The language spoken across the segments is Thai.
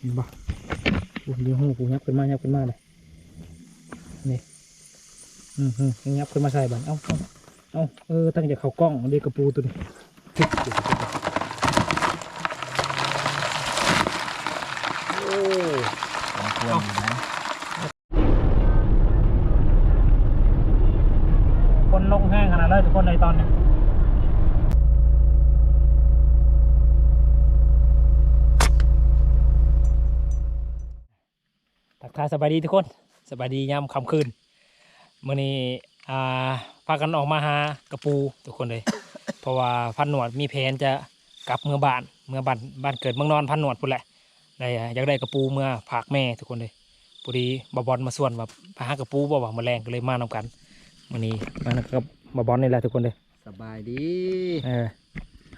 เห็นปะอู้เลี้ยงหูกูยับขึ้นมายับขึ้นมาเลยนี่อืมอืมยับขึ้นมาใส่บันเอ้าเอ้าเอ้าเออตั้งใจเขากล้องเด็กกระปูตัวนี้ทึบเดี๋ยวจะโอ้ สมควรอยู่นะ คนลงแห้งขนาดนั้นทุกคนในตอนนี้ ทักทายสบายดีทุกคนสบายดียามค่ำคืนมื่อนี้อ่าพากันออกมาหากระปูทุกคนเลย เพราะว่าพันหนวดมีแผนจะกลับเมืองบ้านเมืองบ้านบ้านเกิดเมืองนอนพันหนวดพุ่นแหละได้อ่าอยากได้กระปูเมื่อผากแม่ทุกคนเลยพอดีบอบอลมาส่วนมาพาหากระปูบ่ว่ามาแรงก็เลยมานำกันมื่อนี้มากับบอบอลนี่แหละทุกคนเลยสบายดีเออ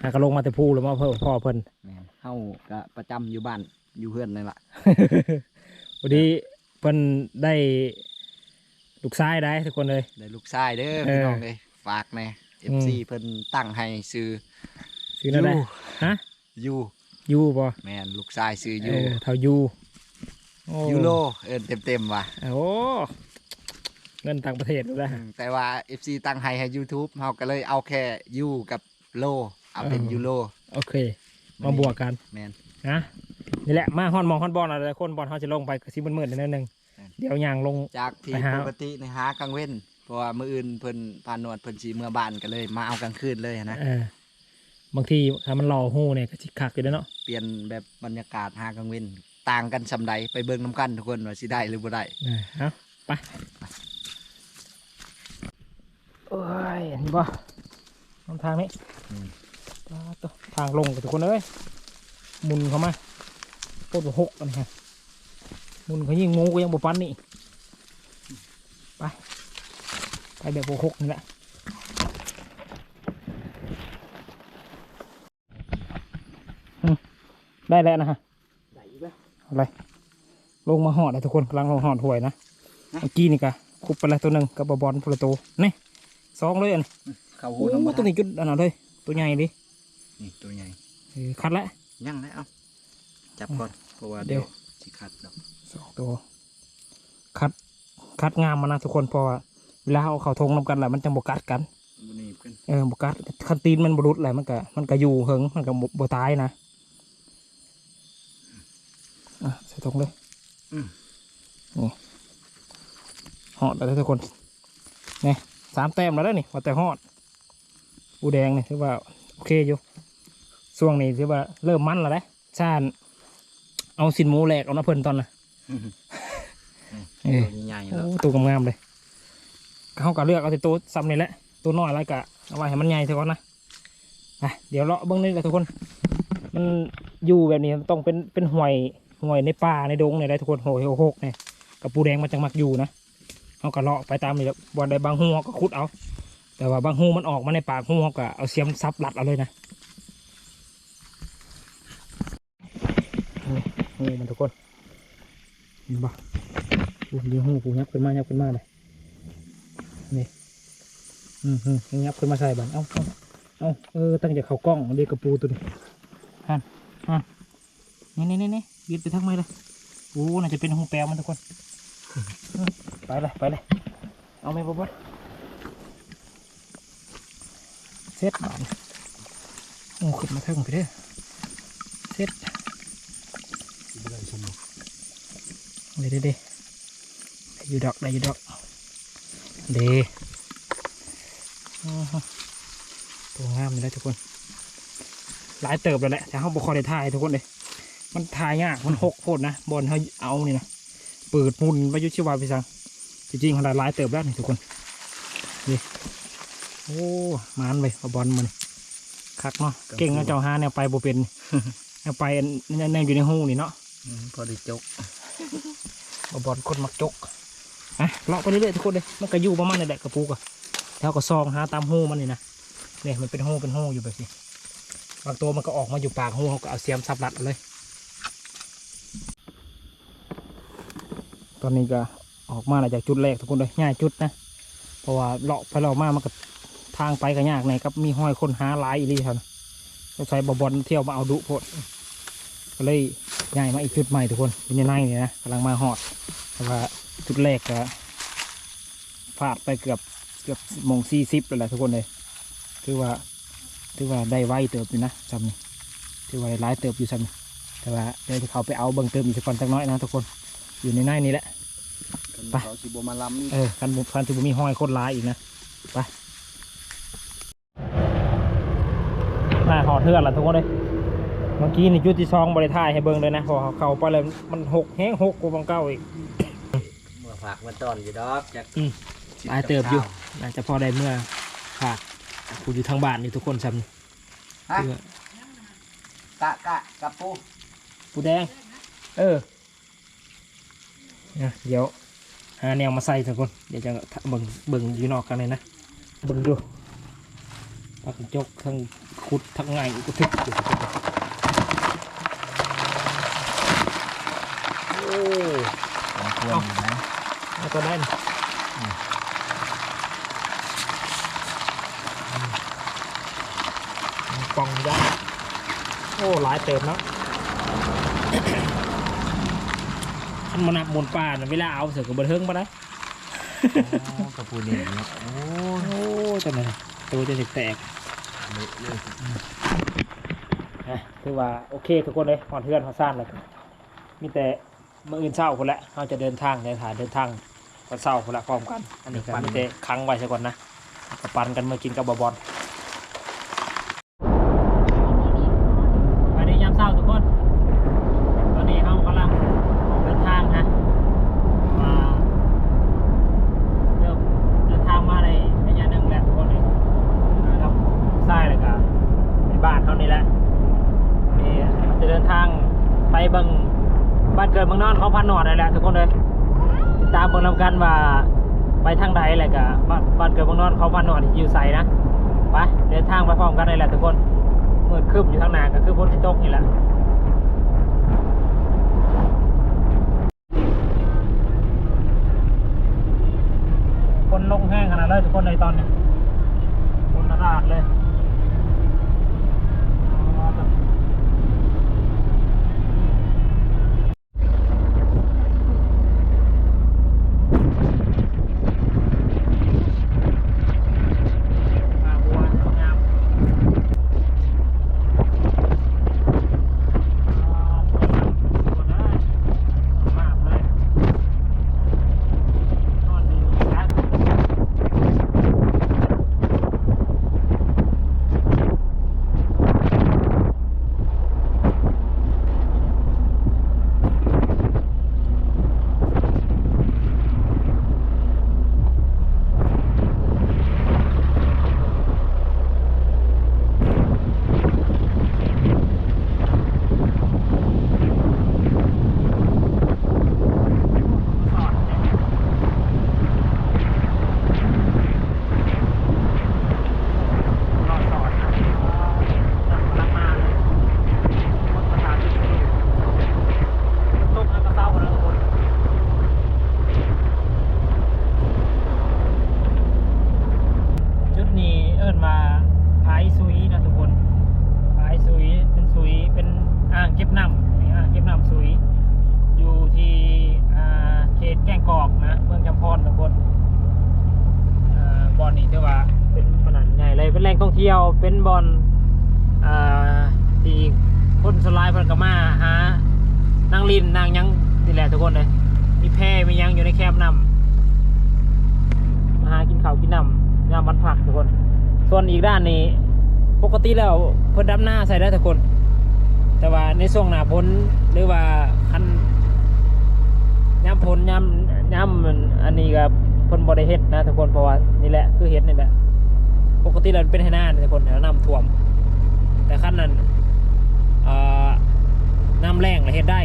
หากระลงมาแต่พูแล้วมาเพิ่มพ่อเพิ่นแม่นเฮาก็ประจำอยู่บ้านอยู่เพื่อนนี่ล่ะ พอดีเพิ่นได้ลูกชายได้ทุกคนเลย ได้ลูกชายเด้อเออพี่น้องเลยฝากแน่อืม FC เพิ่นตั้งให้ซื้อชื่อนั่นได้ยูฮะยูยูบ่แม่นลูกชายซื้อเอยูอเท่ายูโอ้ยูโรเอิ้นเต็มๆว่ะโอ้เงินต่างประเทศเลยอืมแต่ว่า FC ตั้งให้ให้ YouTube เฮาก็เลยเอาแค่ยูกับโลเอาเป็นเออยูโรโอเค มาบวกกันแม่นนะ นี่แหละมาฮอนมองฮอนบอลอะไรคนบอลเขาจะลงไปกระซิบมืดๆนิดนึงเออเดี๋ยวยางลง จากที่ไปหาปกติในหากลางเว้นเพราะว่ามื้ออื่นเพิ่นพานวดเพิ่นสิเมื่อบ้านก็เลย มาเอากลางคืนเลยนะเออบางทีถ้ามันรอหูเนี่ยก็ชิคักอยู่แล้วเนาะเปลี่ยนแบบบรรยากาศหากลางเว้นต่างกันสำใดไปเบิ่งน้ำกันทุกคนว่าสิได้หรือบ่ได้เออเอาไปโอ้ยเห็นบ่ลงทางนี้ปลาตัวทางลงกับทุกคนเอ้ยหมุนเข้ามาโค ตรหกอันนี้ฮะหมุนเขายิ่งงูก็ยังบปันนี่ไปไปแบบหกนี่แหละอืมได้แล้วนะฮะได้อีกแล้วอะไรลงมาหอดเลยทุกคนกำลังลงหอดหวยนะนะเมื่อกี้นี่กะคุบไปแล้วตัวหนึ่งกับบอลพลตัวนี่สองเลยอันนี้เข้าหูโอ้น้ำมันตัวนี้จุดอันนั้นเลยตัวใหญ่ดินี่ตัวใหญ่เออคัดแล้วยังนะเอา จับก่อนเพราะว่าเดี๋เดี๋ยยววสิขัดดอกสองตัว คัด คัดงามมานะทุกคนเพราะว่าเวลาเอาเขาทงนำกันแหละมันจะบกัดกันบ่หนีบขึ้นเออบกัดคันตีนมันบรุดแหละมันก็มันก็อยู่เหิงมันก็บ่บตายนะอะใส่ทงเลยอืมนี่หอดแล้วทุกคนนี่สามแต้มแล้วเด้อนี่ว่าแต่หอดอูแดงนี่ถือว่าโอเคอยู่ช่วงนี้ถือว่าเริ่มมันแล้วนะชาญ เอาสินหมูแหลกเอาน้ำเพิ่นตอนน่ะเออตัวใหญ่ๆโอ้แล้วตัวงามๆเลยเขาก็เลือกเอาแต่ตัวซ้ำนี่แหละตัวน้อยแล้วก็เอาไว้ให้มันใหญ่เท่ากันนะอะเดี๋ยวเลาะเบื้องนี้แหละทุกคน มันอยู่แบบนี้ต้องเป็นเป็นห่วยห่วยในป่าในดงเนี่ยได้ทุกคนโหยโหกเนี่ยกับปูแดงมันจังมักอยู่นะเขาก็เลาะไปตามนี่แหละบอลใดบางหูเขาก็ขุดเอา แต่ว่าบางหูมันออกมาในปากหูเขาก็เอาเสียมซับรัดเอาเลยนะนี่หูมันทุก คนเห็นปะอู้เลี้ยหูกูยับขึ้นมายับขึ้นมาเลยนี่อืมอืมยับขึ้นมาใส่บันเอ้าเอ้าเอ้าเออตั้งใจเขากล้องเรียกกระปูตัวนี้ฮันฮันนี่นี่นี่นี่ยืดไปทั้งไม้เลยโอ้น่าจะเป็นหูแปลวมันทุกคนไปเลยไปเลยเอาไหมบ๊อบเซ็ตบันโอ้ขึ้นมาเทิงไปเด้อเซ็ต เดี๋ยวเดี๋ยวเดี๋ยวได้อยู่ดอกได้อยู่ดอกเดอื้อหือตัวงามเลยทุกคน หลายเติบแล้วแหละแต่เขาบอกคอยได้ถ่ายทุกคนเลยมันถ่ายยากมันหกโพดนะบอลเขาเอานี่นะเปิดมุนไปอยุชิวาพิสังจริงๆเขาได้หลายเติบแล้วนี่ทุกคนนี่โอ้มานไปเอาบอลมันคักเนาะเก่งนะเจ้าฮาเนี่ยไปบ่เป็นเนี่ยไปแน่ๆอยู่ในหูนี่เนาะอืมพอได้จกเอา บอลคนมักจกอะเลาะไปเรื่อยๆทุกคนเลยมันก็อยู่ประมาณนี้แหละกระปุกอะแล้วก็ซองหาตามหูมันนี่นะเนี่ยมันเป็นหูเป็นหูอยู่แบบนี้บางตัวมันก็ออกมาอยู่ปากหูเขาก็เอาเสียมสับรัดเลยตอนนี้ก็ออกมาหลังจากจุดแรกทุกคนเลยง่ายจุดนะเพราะว่าเลาะไปเลาะมามันก็ทางไปก็ยากในครับมีห้อยคนหาหลายอีหลีครับต้องใช้บอลเที่ยวมาเอาดุพดก็เลยย้ายมาอีกจุดใหม่ทุกคนอยู่ในในนี่นะกำลังมาหอด แต่ว่าจุดแรกก็พลาดไปเกือบเกือบโมงสี่สิบเลยแหละทุกคนเลยถือว่าถือว่าได้ไวเติบอยู่นะจำนี่ถือว่าได้ร้ายเติบอยู่จำนี่แต่ว่าเดี๋ยวจะเขาไปเอาเบิ่งเติมอีกสักคนจักหน้อยนะทุกคนอยู่ในในนี่แหละไปเขาสิบมาล้ำเออคันบุคันที่บุมีห้อยโคตรร้ายอีกนะไปมาหอเทือนละทุกคนเลยเมื่อกี้นี่จุดที่ซองบริท่ายให้เบิ่งเลยนะพอเขาเข้าไปเลยมันหกแห้งหกกว่าบังเก้าอีกเมื่อ ฝากมาตอนอยู่ดอกจากอืมตายเติบอยู่น่าจะพอได้เมื่อขาดกูอยู่ทางบ้านนี่ทุกคนซ้ำนี่ฮะเพื่อกะกะกะปูปูแดง เออเนี่ยเดี๋ยวหาแนวมาใส่ทุกคน เดี๋ยวจะเบิ่งเบิ่งอยู่นอกกันเลยนะเบิ่งดูปักจกทั้งขุดทั้งไงก็ทึกอยู่ทุกคนโอ้สมควรอยู่นะแล้ว ก็ได้นี่อืมกล่องยักษ์โอ้หลายเติมเนาะขันมานับหมนป่าน่ะเวลาเอาเสือกับบะเทิงมาได้โอ้กระปูนี่เนาะโอ้โอ้จังเลยตัวจะแตกเละเลยๆนะคือว่าโอเคทุกคนเลยหอนเทือนหอนซ่านเลยมีแต่เมื่ออื่นเช้าคนละเราจะเดินทางในฐานเดินทาง วันเช้าคนละพร้อมกัน อันนี้ก็มีแต่ค้างไว้ซะก่อนนะก็ปันกันมากินกับบะบอลไปในยามเช้าทุกคน ตอนนี้เรากำลังออกเดินทางนะมาเริ่มเดินทางมาในระยะหนึ่งแล้วทุกคนเลยนะครับใช่เลยครับในบ้านเท่านี้แหละนี่เราจะเดินทางไปเบิ่งบ้านเกิดเมืองนอนของพันหนอดเลยแหละทุกคนเลย ตามเบิ่งนำกันว่าไปทางใดแหละกับบ้านบ้านเกิดเมืองนอนของพันหนอดที่อยู่ใส่นะไปเดินทางไปพร้อมกันเลยแหละทุกคนเมืดคืบอยู่ข้างหน้าก็คือฝนที่ตกนี่แหละคนลงแห้งขนาดเลยทุกคนในตอนนี้คนระนาดเลยมาบัวงามอ่าคนได้มากเลย นอนดีนะ รอสอนนะกำลังมาเลยคนประธานที่สี่ตกแล้วก็เศร้าแล้วทุกคนจุดนี้เอิ้นมาพายซุยนะทุกคนพายซุยเป็นซุยเป็นอ่างเก็บน้ำนี่อ่างเก็บน้ำซุย อยู่ที่อ่าเขตแก้งกอกนะเมืองจำพรทุกคน อ่าบอลนี่ถือว่าเป็นขนาดใหญ่เลยเป็นแหล่งท่องเที่ยวเป็นบอลอ่าที่คนสลายเพิ่นก็มาหานางลินนางห ยังนี่แหละทุกคนเลยมีแพมียังอยู่ในแคมป์นำมาหากินข้าวกินน้ำยามวันพักทุกคน ส่วนอีกด้านนี้ ปกติแล้วเพิ่นดำหน้าใส่ได้ทุกคน แต่ว่าในช่วงหน้าพ้นหรือว่าคันยามพ้นยามยามมันอันนี้ก็เพิ่นบ่ได้เฮ็ดนะทุกคนเพราะว่านี่แหละคือเฮ็ดนี่แหละปกติเราเป็นให้หน้าทุกคนแล้วน้ำท่วม แต่ขั้นนั้นอ่อน้ำแรงเราเฮ็ดได้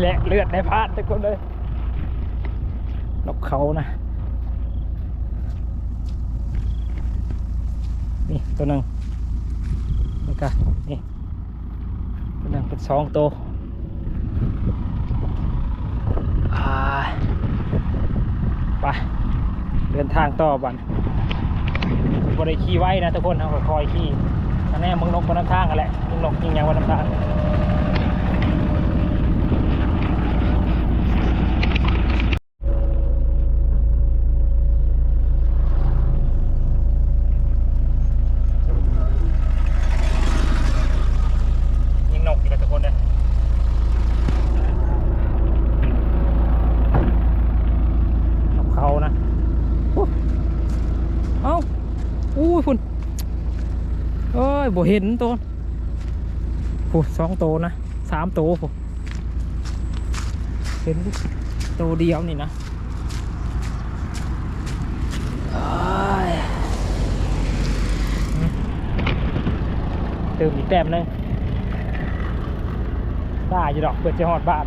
แหละเลือดในพาดทุกคนเลยนกเขานะ นี่ตัวหนึ่งนี่ก็นี่ตัวหนึ่งเป็นสองตัวไปเดินทางต่อบันบริขี่ไว้นะทุกคนเอาคอยขี่อันนี้มึงนกบนน้ำทางกันแหละมึงนกยิงยางบนน้ำทางนกอีกแล้วทุกคนเลยนกเขานะโอ้เอ้าอู้คุณเอ้ยบ่เห็นตัวโอ้สองโตนะสามโตผมเห็นตัวเดียวนี่นะเติมอีกแต้มนึงได้อยู่ดอกเพื่อจะหอดบ้าน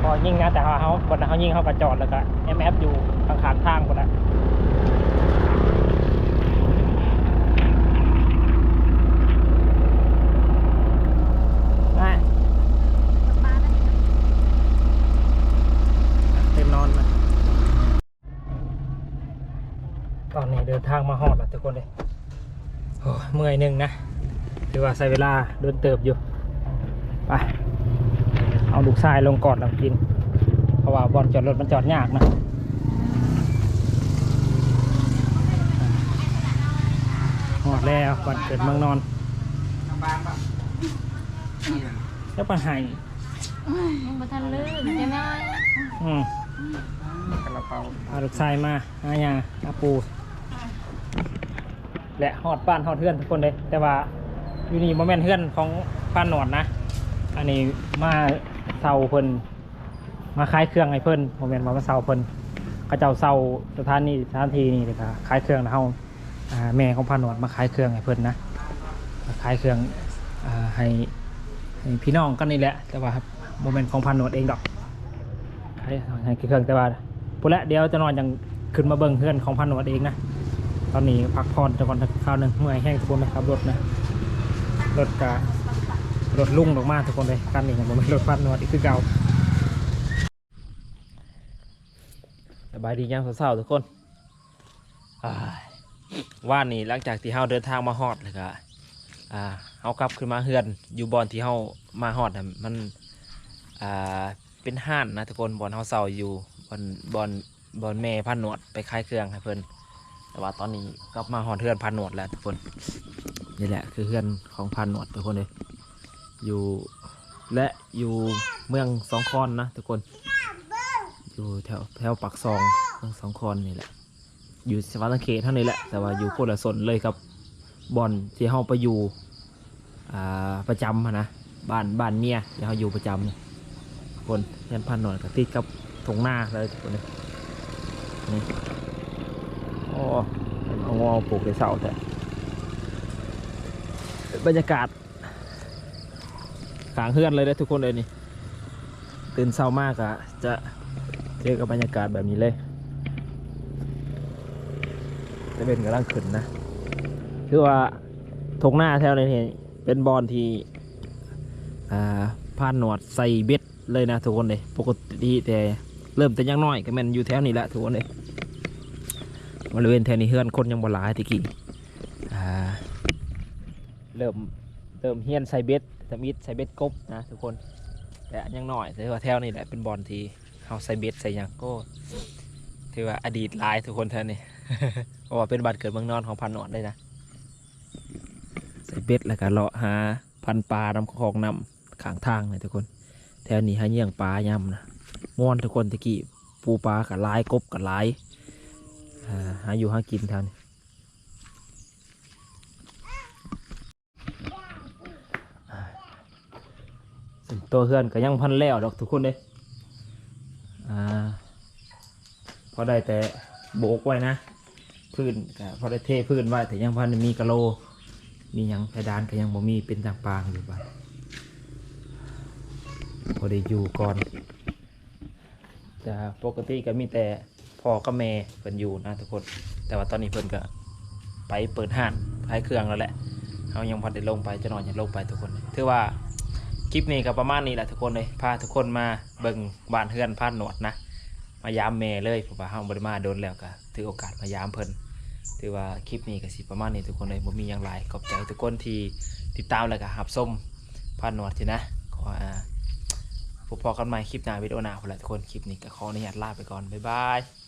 พอยิ่งนะแต่เขาเขาบนเขายิ่งเขากระจอดแล้วก็เอ็มเอฟอยู่ข้างๆทางคนละได้เต็มนอนนะตอนนี้เดิน ทางมาหอดแล้วทุกคนเลยโอ้ยเมื่อยหนึ่งนะถือว่าใช้เวลาเดินเติบอยู่ไปเอาลูกทรายลงก่อนแล้วกิน เพราะว่าบอลจอดรถมันจอดยากนะหอดแล้วก่อนเกิดเมืองนอนบางปะแล้วปัญหายังบ่ทันลื่นใช่ไหมอืมกระเป๋าเอาลูกทรายมาหายาอาปู และหอดบ้านหอดเพื่อนทุกคนเลยแต่ว่าอยู่นี่โมเมนเพื่อนของป้านหนวดนะ อันนี้มาเซาเพิ่นมาขายเครื่องให้เพิ่นโมเมนต์มาเซาเพิ่นเขาเจ้าเซาสถานีสถานที่นี่เลยค่ะขายเครื่องนะเฮาแม่ของป้านหนวดมาขายเครื่องให้เพิ่นนะมาขายเครื่องอให้พี่น้องกันนี่แหละ แต่ว่าโมเมนต์ของป้านหนวดเองดอกขายให้เครื่องแต่ว่าพูดแล้วเดี๋ยวจะนอนอยังขึ้นมาเบิ่งเพื่อนของป้านหนวดเองนะ ตอนนี้พักผ่อนจะก่อนสักคราวหนึ่งเมื่อยแห้งทุกคนนะครับรถนะรถการถลุ่งออกมาทุกคนเลยกันนี่ผมเป็นรถพันนวดอีกคือเก่าสบายดียังสาวๆทุกคนว่านนี่หลังจากที่เฮาเดินทางมาฮอดเลยก็อ่าเฮากลับขึ้นมาเฮือน อยู่บอนที่เฮามาฮอดนะมันเป็นห้านนะทุกคนบอนเฮาเซาอยู่บอนบอนบอนแม่พันนวดไปขายเครื่องให้เพิ่น แต่ว่าตอนนี้กลับมาหอนเทือนพันหนวดแล้วทุกคนนี่แหละคือเพื่อนของพันหนวดทุกคนเลยอยู่และอยู่เมืองสองคอนนะทุกคน อยู่แถวแถวปากซองเมืองสองคอนนี่แหละ อยู่สวัสดิ์เขตเท่านี้แหละแต่ว่าอยู่คนละสนเลยกับบอนที่เฮาไปอยู่ประจำนะบ้านบ้านเมียที่เฮาอยู่ประจำเนี่ยทุกคนเพื่อนพันหนวดกับติดกับถงหน้าเลยทุกคนเลยนี่ เอางอปลูกในเสาแต่บรรยากาศขางเฮือนเลยนะทุกคนเลยนี่ ตื่นเช้ามากอะจะเจอกับบรรยากาศแบบนี้เลย จะเป็นกำลังขึ้นนะ คือว่าทงหน้าแถวนี้นี่เป็นบอลที่ผ่านหนวดใส่เบ็ดเลยนะทุกคนเลย ปกติแต่เริ่มแต่ยังน้อยก็แมันอยู่แถวนี้แหละทุกคนเลย บริเวณแถวนี้เฮือนคนยังบ่หลายตะกี้อ่าเริ่มเริ่มเฮียนใส่เบ็ดทำอิดใส่เบ็ดกบนะทุกคนแต่ยังน้อยแต่ว่าแถวนี้แหละเป็นบอลทีเขาใส่เบ็ดใส่ยังก็ถือว่าอดีตลายทุกคนแถวนี้เพราะว่าเป็นบ้านเกิดเมืองนอนของพันนอนเลยนะใส่เบ็ดแล้วก็เลาะหาพันปลานำคลองนำขางทางเลยทุกคน แถวนี้หาเยี่ยงปลายำนะม่วนทุกคนตะกี้ปูปลากับลายกบกับลาย หาอยู่หากินแทนส่วนตัวเพื่อนก็ยังพันแล้วดอกทุกคนเลยอ่าพอได้แต่โบกไว้นะพื้นก็พอได้เทพื้นไว้แต่ยังพันมีกะโล มียังเพดานก็ยังบ่มีเป็นจางปางอยู่บ้านพอได้อยู่ก่อนแต่ปกติก็มีแต่ พ่อกับแม่เพิ่นอยู่นะทุกคน แต่ว่าตอนนี้เพิ่นก็ไปเปิดห้านขายเครื่องแล้วแหละเขายังพอได้ลงไปจะนอนยังลงไปทุกคนถือว่าคลิปนี้ก็ประมาณนี้แหละทุกคนเลยพาทุกคนมาเบิ่งบ้านเฮือนพานหนวดนะ มายามแม่เลยเพราะว่าเฮาบ่ได้มาโดนแล้วก็ถือโอกาสมายามเพิ่นถือว่าคลิปนี้ก็สิประมาณนี้ทุกคนเลยบ่มีหยังหลายขอบใจทุกคนที่ติดตามแล้วก็รับชมพานหนวดสินะขออ่าพบพอกันใหม่คลิปหน้าวิดีโอหน้าพุ่นละทุกคนคลิปนี้ก็ขออนุญาตลาไปก่อนบ๊ายบาย